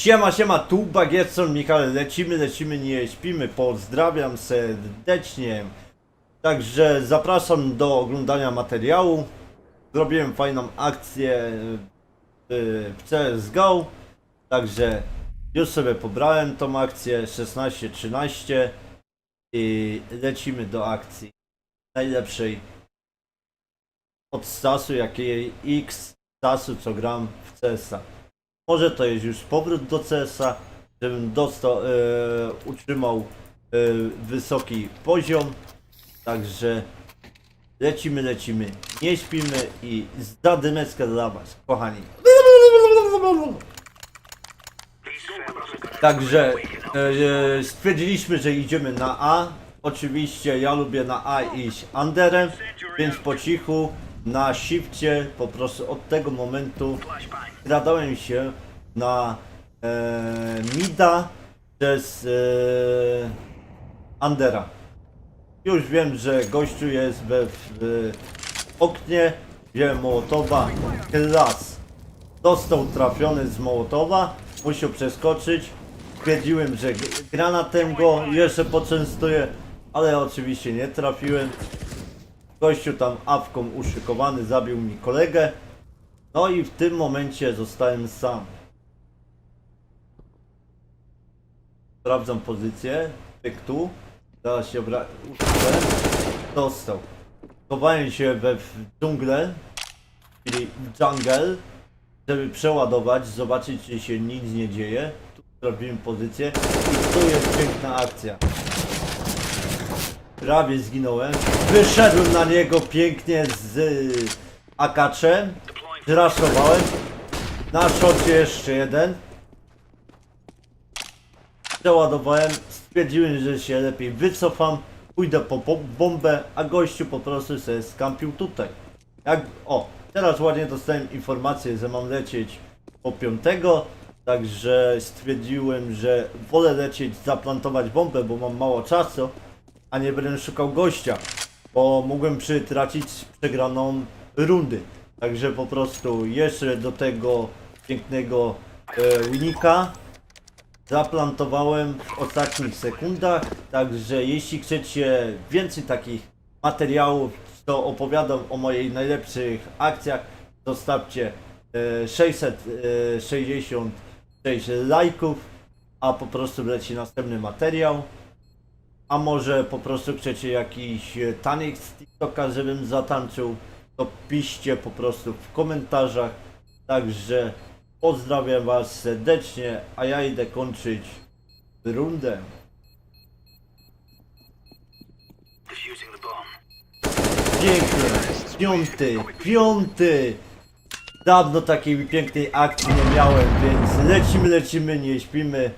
Siema, siema, tu Bagietson, Michał, lecimy, lecimy, nie śpimy, pozdrawiam serdecznie. Także zapraszam do oglądania materiału. Zrobiłem fajną akcję w CSGO, także już sobie pobrałem tą akcję 16-13 i lecimy do akcji najlepszej od stasu, jakiej X stasu, co gram w CS-a. Może to jest już powrót do CS-a, żebym dostał, e, utrzymał e, wysoki poziom. Także lecimy, lecimy, nie śpimy i zdadymeckę dla Was, kochani. Także e, e, stwierdziliśmy, że idziemy na A. Oczywiście ja lubię na A iść underem, więc po cichu na shifcie po prostu od tego momentu skradałem się na e, mida przez e, undera. Już wiem, że gościu jest we w, oknie, wziąłem Mołotowa, klas. Dostał trafiony z Mołotowa, musiał przeskoczyć. Stwierdziłem, że granatem go jeszcze poczęstuję, ale oczywiście nie trafiłem. Gościu tam awką uszykowany zabił mi kolegę. No i w tym momencie zostałem sam. Sprawdzam pozycję. Pyk tu. Zaraz się obra... Dostał. Chowałem się we w dżunglę, czyli w jungle, żeby przeładować, zobaczyć czy się nic nie dzieje. Tu sprawdziłem pozycję i tu jest piękna akcja. Prawie zginąłem. Wyszedłem na niego pięknie z y, akaczem. Zraszowałem. Na szocie jeszcze jeden. Przeładowałem. Stwierdziłem, że się lepiej wycofam. Pójdę po, bombę, a gościu po prostu sobie skampił tutaj. Jak, o, teraz ładnie dostałem informację, że mam lecieć po piątego. Także stwierdziłem, że wolę lecieć, zaplantować bombę, bo mam mało czasu, a nie będę szukał gościa, bo mógłbym przytracić przegraną rundy. Także po prostu jeszcze do tego pięknego e, unika zaplantowałem w ostatnich sekundach. Także jeśli chcecie więcej takich materiałów, to opowiadam o moich najlepszych akcjach. Zostawcie e, 666 lajków, a po prostu leci następny materiał. A może po prostu chcecie jakiś e, tanik z TikToka, żebym zatańczył, to piszcie po prostu w komentarzach. Także pozdrawiam Was serdecznie, a ja idę kończyć rundę. Pięknie, piąty, piąty. Dawno takiej pięknej akcji nie miałem, więc lecimy, lecimy, nie śpimy.